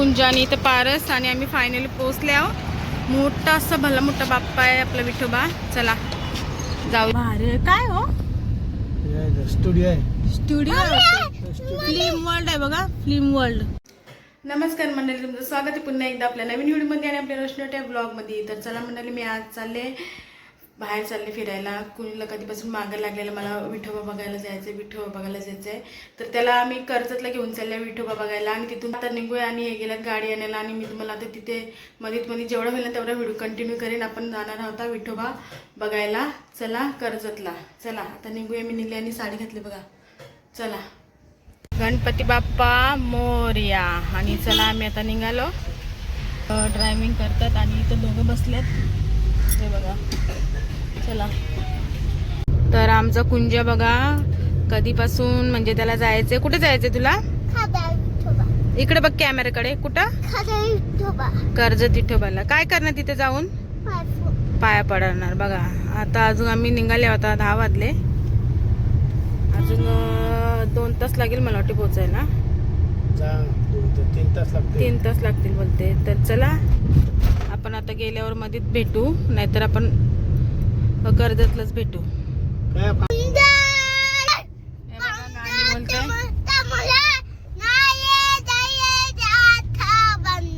कुंज आणि इथं पारस आणि आम्ही फायनली पोहोचले आहो मोठा असा भला मोठा बाप्पा आहे आपला विठोबा. चला जाऊ. काय हो? स्टुडिओ आहे. स्टुडिओ? फिल्म वर्ल्ड आहे बघा फिल्म वर्ल्ड नमस्कार मंडळी तुमचं स्वागत आहे पुन्हा एकदा आपल्या नवीन व्हिडिओमध्ये आणि आपल्या रोशनट्या ब्लॉगमध्ये तर चला मंडळी मी आज चालले बाहेर चालले फिरायला कुणीला कधीपासून मागं लागलेलं मला विठोबा बघायला जायचं विठोबा बघायला जायचं आहे तर त्याला आम्ही कर्जतला घेऊन चालले विठोबा बघायला आणि तिथून आता निघूया आणि हे गेल्यात गाडी आणायला आणि मी तुम्हाला आता तिथे मध्ये मध्ये जेवढं होईल ना तेवढा व्हिडिओ कंटिन्यू करेन. आपण जाणार आहोत विठोबा बघायला. चला कर्जतला. चला आता निघूया मी निघले आणि साडी घातली बघा. चला. गणपती बाप्पा मोर्या. आणि चला आम्ही आता निघालो. ड्रायव्हिंग करतात आणि इथं दोघं बसलेत. ते बघा. चला. तर आमचा कुंज बघा. कधीपासून म्हणजे त्याला जायचंय. कुठे जायचंय तुला? इकडे बघ कॅमेऱ्याकडे कुठं? कर्जत विठोबाला काय करणार तिथे जाऊन? पाया पडणार. बघा. आता अजून आम्ही निघाले होता दहा वाजले. अजून दोन तास लागेल मला वाटते पोचायला जा दोन ते तीन तास लागते तीन तास लागतील बोलते. तर चला. आपण आता गेल्यावर मध्येच भेटू. नाहीतर आपण कर्जतलाच भेटू. बोलते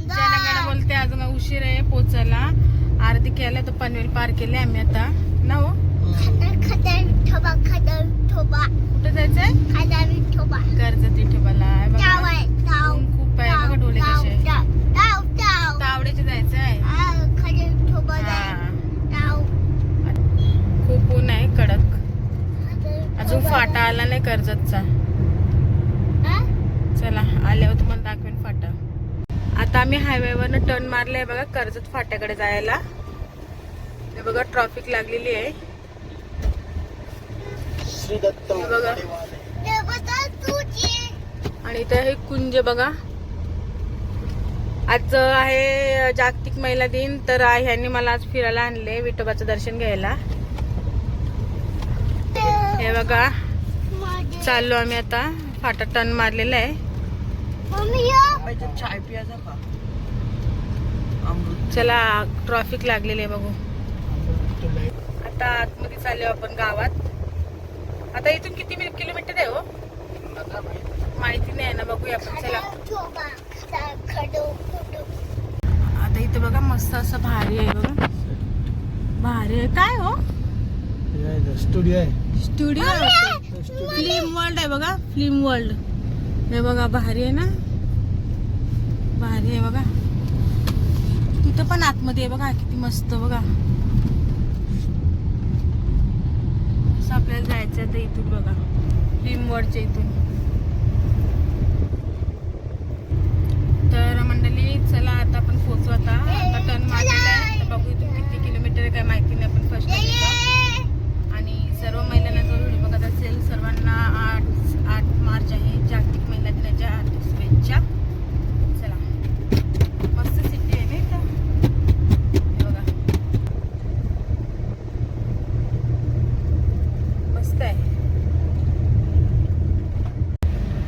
जनगण बोलते अजून उशीर आहे पोचायला. आरती केल्या तर पनवेल पार केले आम्ही आता. ना हो? कुठे जायचंय कर्जत विठोबाला हे बघा, ऊन खूप आहे बघा डोले कसे तावड्याचे जायचं आहे हा. खूप ऊन आहे कडक अजून फाटा आला नाही कर्जतचा चला आल्यावर तुम्हाला दाखवेन फाटा आता आम्ही हायवेवरनं टर्न मारले बघा कर्जत फाट्याकडे जायला. हे बघा ट्रॉफिक लागलेली आहे. बघा. आणि इथं हे कुंज बघा. आज आहे जागतिक महिला दिन तर ह्यांनी मला आज फिरायला आणले विठोबाचं दर्शन घ्यायला. हे बघा. चाललो आम्ही आता. फाटा टर्न मारलेला आहे. चाय पियाचा चला ट्रॉफिक लागलेले आहे बघू. आता आतमध्ये चाललो आपण गावात. आता इथून किती किलोमीटर आहे हो? माहीत. नाही आहे ना बघूया आपण. चला. आता इथं बघा मस्त असं भारी आहे बघा. भारी आहे. काय हो? स्टुडिओ आहे. स्टुडिओ फिल्म वर्ल्ड आहे बघा फिल्म वर्ल्ड हे बघा भारी आहे ना? भारी आहे बघा. इथं पण आतमध्ये आहे बघा किती मस्त बघा. असं आपल्याला जायचं आहे तर इथून बघा फिल्म इथून. तर मंडळी चला आता आपण पोचू आता. आता टर्न मारलेला आहे. तर बघू इथून किती किलोमीटर आहे काय माहिती नाही आपण फर्स्ट टाइम आणि सर्व महिलांना जो व्हिडिओ बघत असेल सर्वांना आठ आठ मार्च आहे जागतिक महिला दिनाच्या हार्दिक शुभेच्छा चला मस्त सिटी आहे नाही का हे बघा मस्त आहे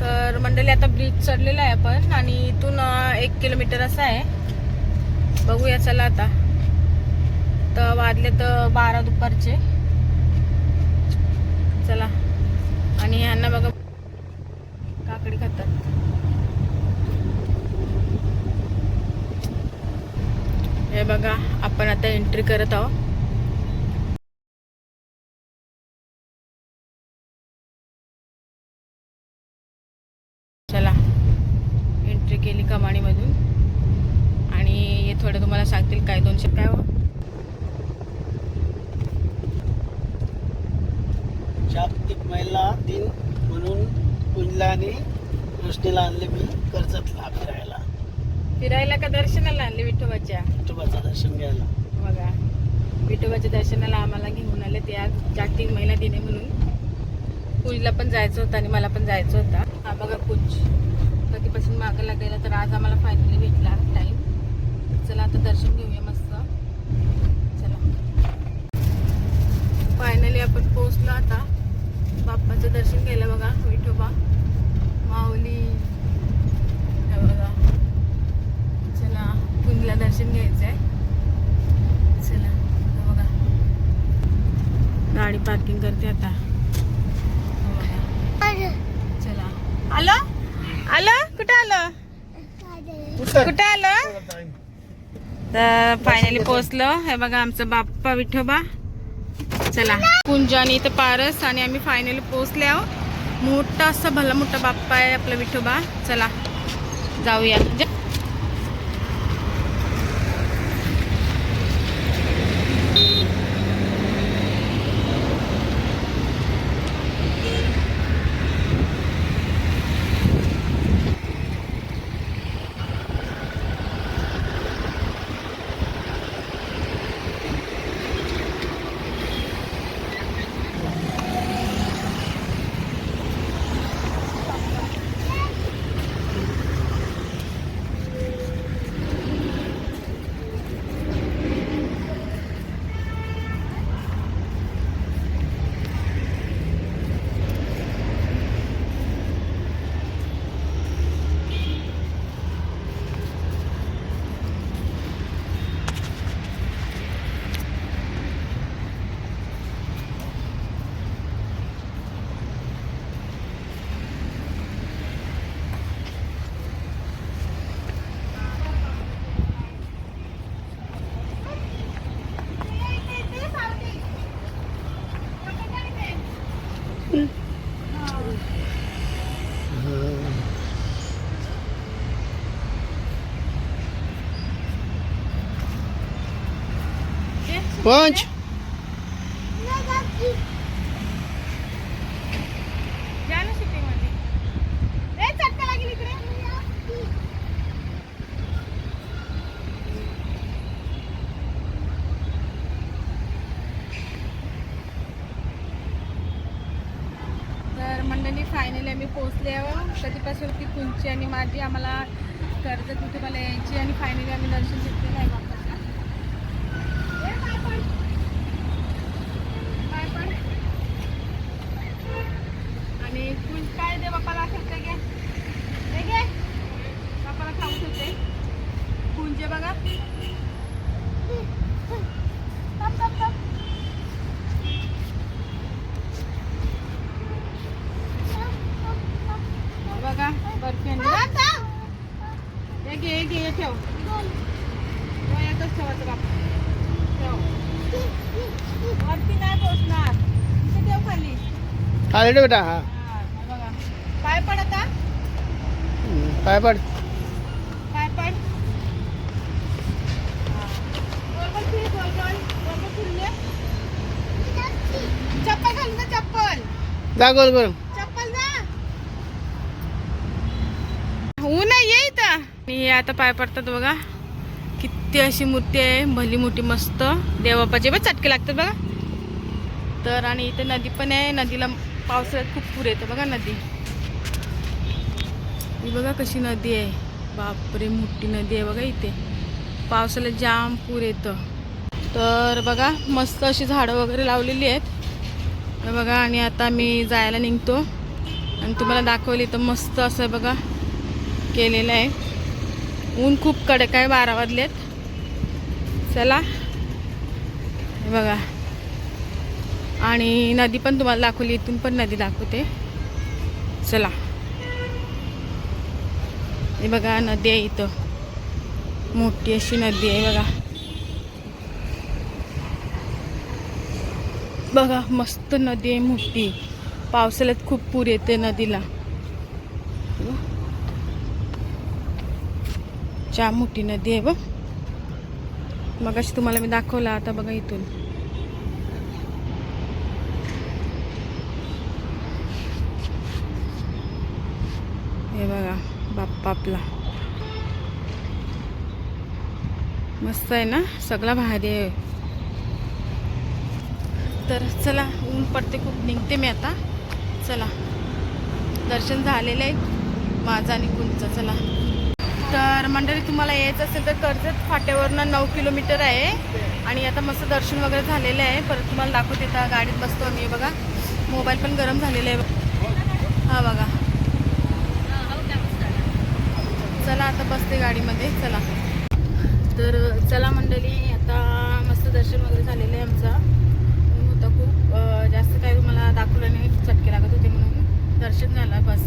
तर मंडळी आता ब्रिज चढलेला आहे आपण आणि इथून एक किलोमीटर असं आहे. बघूया चला आता. तर वाजले तर बारा दुपारचे. चला. आणि ह्यांना बघा काकडी खातात. हे बघा आपण आता एंट्री करत आहोत चला एंट्री केली कमाणीमधून आणि हे थोडं तुम्हाला सांगतील काय दोनशे काय हो? जागतिक महिला दिन म्हणून कुंजला आणि आणले मी कर्जतला फिरायला. फिरायला का दर्शनाला आणले विठोबाच्या? विठोबाचं दर्शन घ्यायला. बघा विठोबाच्या दर्शनाला आम्हाला घेऊन आले ते आज जागतिक महिला दिन म्हणून. कुंजला पण जायचं होतं आणि मला पण जायचं होता. हा बघा कुंज कधीपासून मागं लागायला तर आज आम्हाला फायनली भेटला टाईम चला आता दर्शन घेऊया मस्त. चला. फायनली आपण पोहोचलो आता. बाप्पाचं दर्शन केलं बघा विठोबा. माऊली. बघा. दर्शन घ्यायचं आहे चला बघा. गाडी पार्किंग करते आता. चला. आलं? आलं? कुठं आलं? कुठं? आलं? तर फायनली पोहोचलो. हे बघा आमचं बाप्पा विठोबा. चला. कुंजानी तर पारस आणि आम्ही फायनली पोहोचले आहो मोठा असा भला मोठा बाप्पा आहे आपला विठोबा. चला. जाऊया ज- पंच जा ना shooting मध्ये. ए, चटका लागेल इकडे. ¡Eh, तर मंडळी फायनली आम्ही पोहोचले कधीपासून ती तुमची आणि माझी आम्हाला कर्ज तिथे मला यायची आणि फायनली आम्ही दर्शन घेतलेलं आहे बाप्पाचं. ए, पाय पड. पाय पड. आणि कुंज काय दे बाप्पाला खायचं घे हे घे बाप्पाला खाऊ ठेवते कुंज आहे बघा थांब, थांब, थांब. हे बघा बर्फी आणली. थांब, थांब. हे घे हे घे हे ठेव हो, एकच ठेवायचं बाप्पा ठेव वरती नाही पोचणार इथे ठेव खाली आले बेटा हा हा, हे बघा पाय पड आता? पाय पड पाय पड. चप्पल घालून जा चप्पल जा गोल गोल. चप्पल जा. ऊन आहे ये इथं. हे आता पाय पडतात बघा. किती अशी मूर्ती आहे भली मोठी मस्त. देवबापाचे बघ चटके लागतात बघा. तर आणि इथे नदी पण आहे नदीला पावसाळ्यात खूप पूर येतं बघा नदी. ही बघा कशी नदी आहे. बापरे मोठी नदी आहे बघा इथे. पावसाला जाम पूर येतं. तर बघा मस्त अशी झाडं वगैरे लावलेली आहेत. बघा आणि आता मी जायला निघतो. आणि तुम्हाला दाखवली तर मस्त असं बघा केलेलं आहे. ऊन खूप कडक आहे बारा वाजलेत. चला. बघा. आणि नदी पण तुम्हाला दाखवली इथून पण नदी दाखवते. चला. हे बघा नदी आहे इथं. मोठी अशी नदी आहे बघा. बघा मस्त नदी आहे मोठी. पावसाळ्यात खूप पूर येते नदीला. चा मोठी नदी आहे बघ. मग अशी तुम्हाला मी दाखवलं आता बघा इथून. हे बघा. बाप्पा आपला मस्त आहे ना? सगळा भारी आहे. तर चला ऊन पडते खूप. निघते मी आता. चला. दर्शन झालेलं आहे माझं आणि कुंचं चला. तर मंडळी तुम्हाला यायचं असेल तर कर्जत फाट्यावरनं नऊ किलोमीटर आहे. आणि आता मस्त दर्शन वगैरे झालेलं आहे. परत तुम्हाला दाखवते. आता गाडीत बसतो आम्ही. बघा. मोबाईल पण गरम झालेला आहे. हा बघा. चला आता बसते गाडीमध्ये चला. तर चला मंडळी आता मस्त दर्शन वगैरे झालेलं आहे आमचा. ऊन होतं खूप जास्त काही तुम्हाला दाखवलं नाही चटके लागत होते म्हणून. दर्शन झालं बस.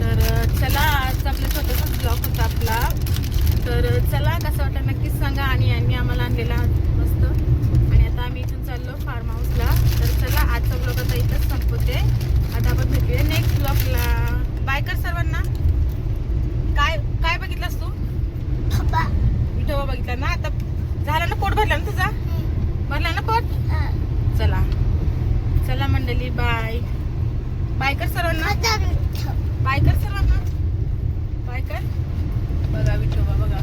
तर चला आज आपला छोटासाच ब्लॉग होता आपला. तर चला कसं वाटलं नक्कीच सांगा. आणि यांनी आम्हाला आणलेला मस्त. आणि आता आम्ही इथून चाललो फार्म हाऊसला तर चला आजचा ब्लॉग आता इथंच संपवते आता आपण भेटूया नेक्स्ट ब्लॉगला बाय कर सर्वांना काय काय बघितलंस तू विठोबा बघितला ना आता झाला ना पोट भरला ना तुझा? भरला ना पोट? चला. चला मंडळी बाय. बाय कर सर्वांना. बाय कर सर्वांना. बाय कर. बघा विठोबा बघा.